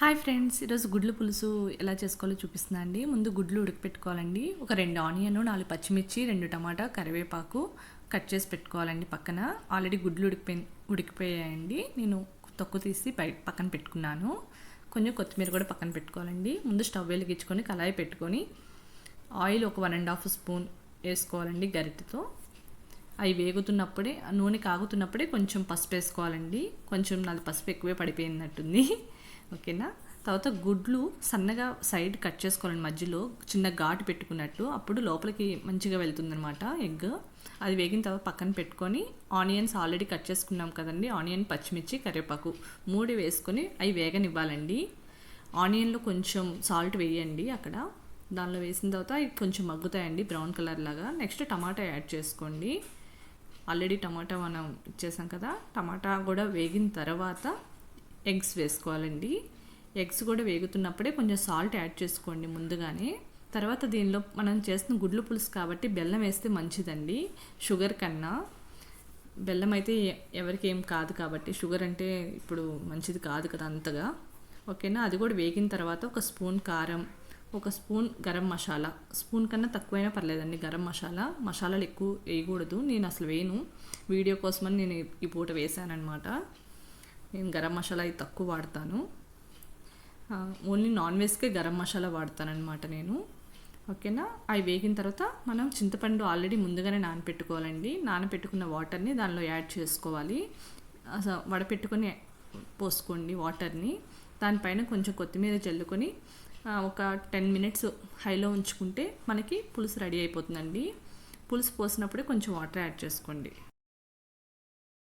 Hi friends ఈరోజు గుడ్లు పులుసు ఎలా చేసుకోవాలో చూపిస్తున్నా అండి. ముందు గుడ్లు ఉడకపెట్టుకోవాలండి. ఒక రెండు ఆనియన్ నాలుగు పచ్చిమిర్చి రెండు టమాటా కరివేపాకు కట్ చేసి పెట్టుకోవాలండి పక్కన. ఆల్రెడీ గుడ్లు ఉడికిపోయి ఉడికిపోయాయండి. నేను తొక్కు తీసి బయట పక్కన పెట్టుకున్నాను. కొంచెం కొత్తిమీర కూడా పక్కన పెట్టుకోవాలండి. ముందు స్టవ్ వెలిగించుకొని కళాయి పెట్టుకొని ఆయిల్ ఒక వన్ అండ్ హాఫ్ స్పూన్ వేసుకోవాలండి గరిటెతో. అవి వేగుతున్నప్పుడే నూనె కాగుతున్నప్పుడే కొంచెం పసుపు వేసుకోవాలండి. కొంచెం నాది పసుపు ఎక్కువే పడిపోయినట్టుంది. ఓకేనా? తర్వాత గుడ్లు సన్నగా సైడ్ కట్ చేసుకోవాలండి. మధ్యలో చిన్న ఘాటు పెట్టుకున్నట్టు. అప్పుడు లోపలికి మంచిగా వెళ్తుందనమాట ఎగ్. అది వేగిన తర్వాత పక్కన పెట్టుకొని ఆనియన్స్ ఆల్రెడీ కట్ చేసుకున్నాం కదండి. ఆనియన్ పచ్చిమిర్చి కరివేపాకు మూడు వేసుకొని అవి వేగనివ్వాలండి. ఆనియన్లో కొంచెం సాల్ట్ వేయండి అక్కడ. దానిలో వేసిన తర్వాత అవి కొంచెం మగ్గుతాయండి. బ్రౌన్ కలర్ లాగా. నెక్స్ట్ టమాటా యాడ్ చేసుకోండి. ఆల్రెడీ టమాటా మనం ఇచ్చేసాం కదా టమాటా కూడా వేగిన తర్వాత ఎగ్స్ వేసుకోవాలండి. ఎగ్స్ కూడా వేగుతున్నప్పుడే కొంచెం సాల్ట్ యాడ్ చేసుకోండి ముందుగానే. తర్వాత దీనిలో మనం చేస్తున్న గుడ్లు పులుసు కాబట్టి బెల్లం వేస్తే మంచిదండి షుగర్ కన్నా. బెల్లం అయితే ఎవరికి ఏం కాదు కాబట్టి షుగర్ అంటే ఇప్పుడు మంచిది కాదు కదా అంతగా. ఓకేనా? అది కూడా వేగిన తర్వాత ఒక స్పూన్ కారం ఒక స్పూన్ గరం మసాలా. స్పూన్ కన్నా తక్కువైనా పర్లేదండి గరం మసాలా. మసాలాలు ఎక్కువ వేయకూడదు నేను అసలు వేయను. వీడియో కోసమని నేను ఈ పూట వేసానమాట నేను గరం మసాలా అయితే తక్కువ వాడతాను. ఓన్లీ నాన్ వెజ్కే గరం మసాలా వాడతానమాట నేను. ఓకేనా? అవి వేగిన తర్వాత మనం చింతపండు ఆల్రెడీ ముందుగానే నానపెట్టుకోవాలండి. నానపెట్టుకున్న వాటర్ని దానిలో యాడ్ చేసుకోవాలి. వడపెట్టుకొని పోసుకోండి వాటర్ని. దానిపైన కొంచెం కొత్తిమీర చల్లుకొని ఒక టెన్ మినిట్స్ హైలో ఉంచుకుంటే మనకి పులుసు రెడీ అయిపోతుందండి. పులుసు పోసినప్పుడే కొంచెం వాటర్ యాడ్ చేసుకోండి.